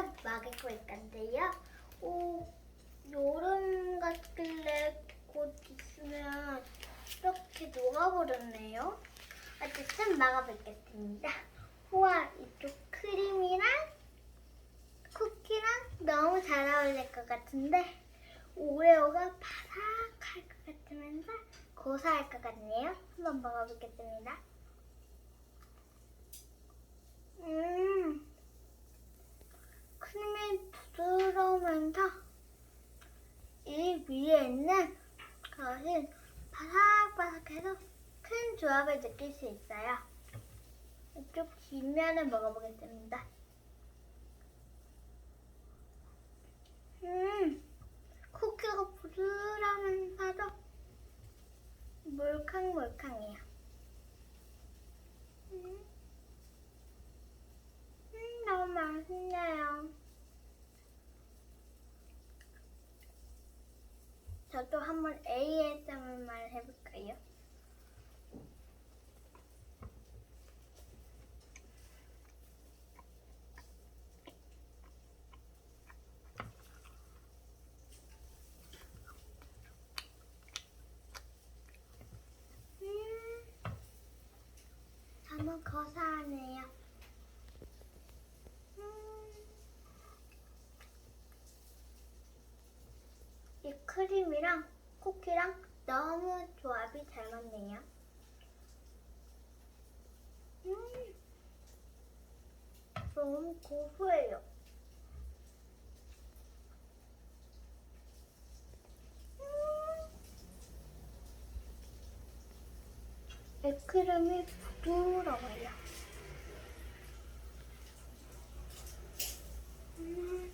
오늘은 마개 꿀 건데요. 오, 여름 같길래 곧 있으면 이렇게 녹아버렸네요. 어쨌든 막아보겠습니다. 우와, 이쪽 크림이랑 쿠키랑 너무 잘 어울릴 것 같은데 오레오가 바삭할 것 같으면서 고소할 것 같네요. 한번 먹어보겠습니다. 음, 크림이 부드러우면서 이 위에 있는 것이 바삭바삭해서 큰 조합을 느낄 수 있어요. 이쪽 뒷면을 먹어보겠습니다. 음, 쿠키가 부드러우면서도 몰캉몰캉해요. 음, 음, 너무 맛있네요. 저도 한번 ASMR 해볼까요? 음, 너무 고소하네요. 음, 이 크림이랑 쿠키랑 너무 조합이 잘 맞네요. 음, 너무 고소해요. 음, 이 크림이 부드러워요. 음.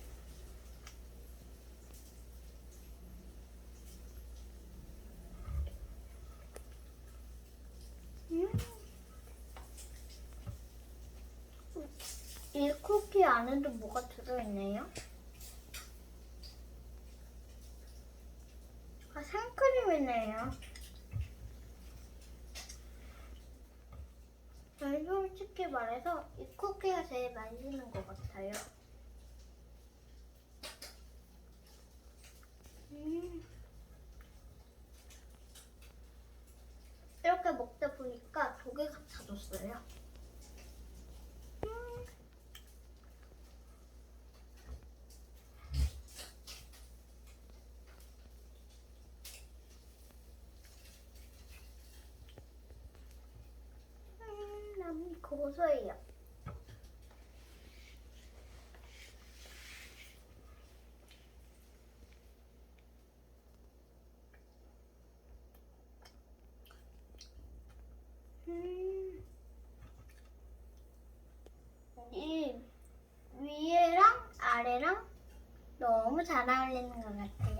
음. 이 쿠키 안에도 뭐가 들어있네요? 아, 생크림이네요. 전 솔직히 말해서 이 쿠키가 제일 맛있는 것 같아요. 음. 이렇게 먹다 보니까 조개 같아졌어요. 음. 음, 너무 고소해요. 음. 이 위에랑 아래랑 너무 잘 어울리는 것 같아요.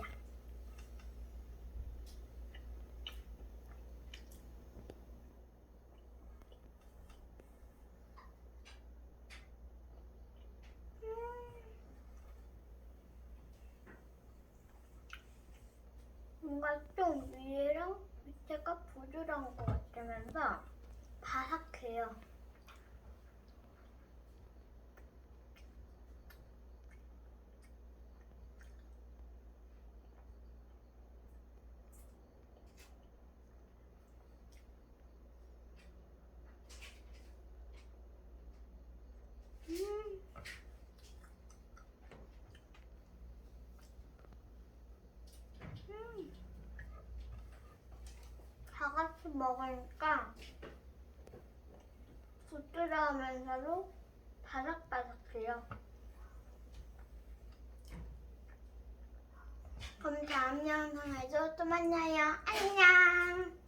뭔가 좀 위에랑 밑에가 부드러운 것 같으면서 바삭해요. 음. 음. 먹으니까 부드러우면서도 바삭바삭해요. 그럼 다음 영상에서 또 만나요. 안녕!